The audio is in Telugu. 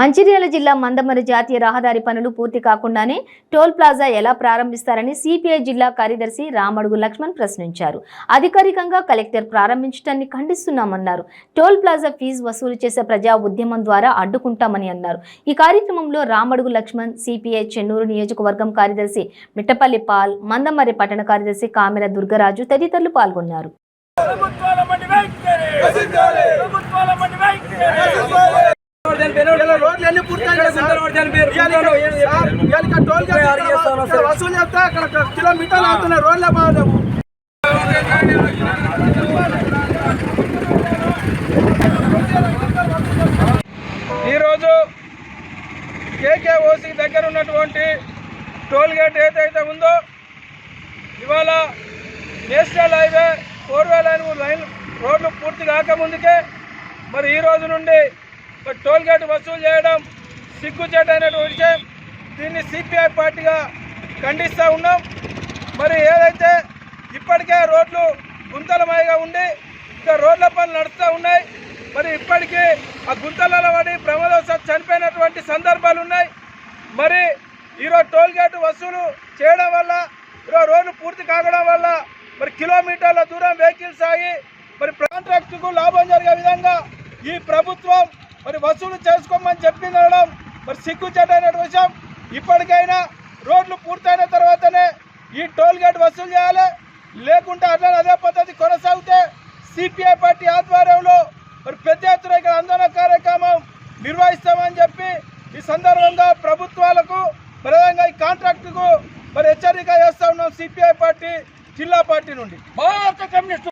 మంచిర్యాల జిల్లా మందమరి జాతీయ రహదారి పనులు పూర్తి కాకుండానే టోల్ ప్లాజా ఎలా ప్రారంభిస్తారని సిపిఐ జిల్లా కార్యదర్శి రామడుగు లక్ష్మణ్ ప్రశ్నించారు. అధికారికంగా కలెక్టర్ ప్రారంభించడాన్ని ఖండిస్తున్నామన్నారు. టోల్ ప్లాజా ఫీజు వసూలు చేసే ప్రజా ఉద్యమం ద్వారా అడ్డుకుంటామని అన్నారు. ఈ కార్యక్రమంలో రామడుగు లక్ష్మణ్ సిపిఐ చెన్నూరు నియోజకవర్గం కార్యదర్శి మిట్టపల్లి పాల్ మందమరి పట్టణ కార్యదర్శి కామెర దుర్గరాజు తదితరులు పాల్గొన్నారు. ఇక్కడ ఇక్కడ వసూలు చేస్తే అక్కడ కిలోమీటర్లు అవుతున్నాయి రోడ్లే బాగాలేవు ఈరోజు కేకేఓసి దగ్గర ఉన్నటువంటి టోల్ గేట్ ఏదైతే ఉందో ఇవాళ national highway four way line line రోడ్లు పూర్తి కాకముందుకే మరి ఈ రోజు నుండి టోల్ గేట్ వసూలు చేయడం సిగ్గుచేటైనటువంటి విషయం. దీన్ని సిపిఐ పార్టీగా ఖండిస్తూ ఉన్నాం. మరి ఏదైతే ఇప్పటికే రోడ్లు గుంతలమయగా ఉండి ఇంకా రోడ్ల పనులు నడుస్తూ ఉన్నాయి మరి ఇప్పటికీ ఆ గుంతలలో పడి ప్రమాదవశాత్తు చనిపోయినటువంటి సందర్భాలు ఉన్నాయి. మరి ఈరోజు టోల్ గేట్ వసూలు చేయడం వల్ల ఈరోజు రోడ్లు పూర్తి కాగడం వల్ల మరి కిలోమీటర్ల దూరం వెహికల్స్ ఆగి మరి కాంట్రాక్టుకు లాభం జరిగే విధంగా ఈ ప్రభుత్వం మరి వసూలు చేసుకోమని చెప్పిందనడం మరి సిగ్గుచేటైన విషయం. ఇప్పటికైనా రోడ్లు పూర్తయిన తర్వాతనే ఈ టోల్ గేట్ వసూలు చేయాలి. లేకుంటే అట్లా అదే పద్ధతి కొనసాగితే సిపిఐ పార్టీ ఆధ్వర్యంలో మరి పెద్ద ఎత్తున ఇక్కడ ఆందోళన కార్యక్రమం నిర్వహిస్తామని చెప్పి ఈ సందర్భంగా ప్రభుత్వాలకు ప్రధానంగా ఈ కాంట్రాక్టుకు మరి హెచ్చరిక చేస్తా ఉన్నాం సిపిఐ పార్టీ జిల్లా పార్టీ నుండి. భారత కమ్యూనిస్ట్